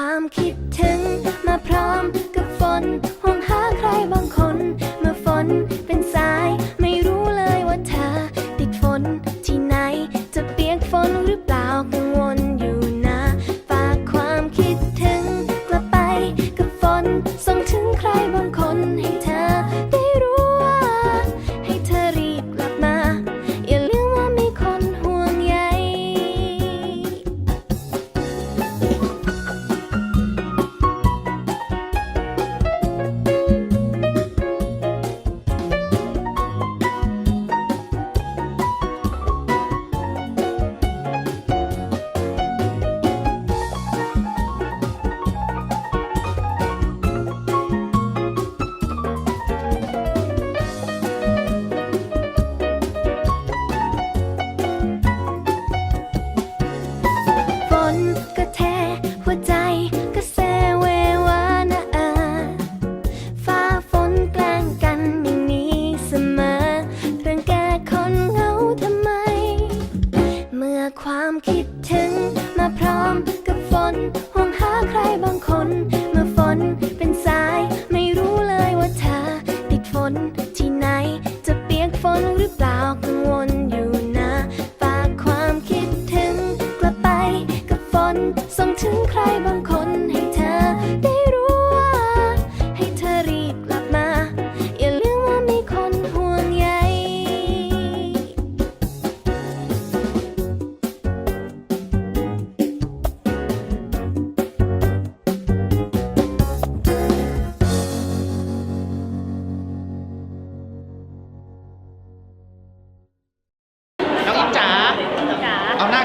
I'm. ที่ไหน จะเปียกฝนหรือเปล่ากังวลอยู่นะฝากความคิดถึงกลับไปกับฝนส่งถึงใครบางคนให้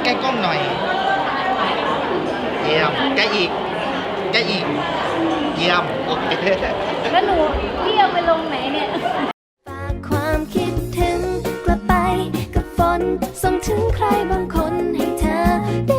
ใกล้กล้องหน่อย เยี่ยมใกล้อีกใกล้อีก เยี่ยม โอเคแล้วหนูเรียกไปลงไหนเนี่ย ฝากความคิดถึงกลับไปกับฝนส่งถึงใครบางคนให้เธอ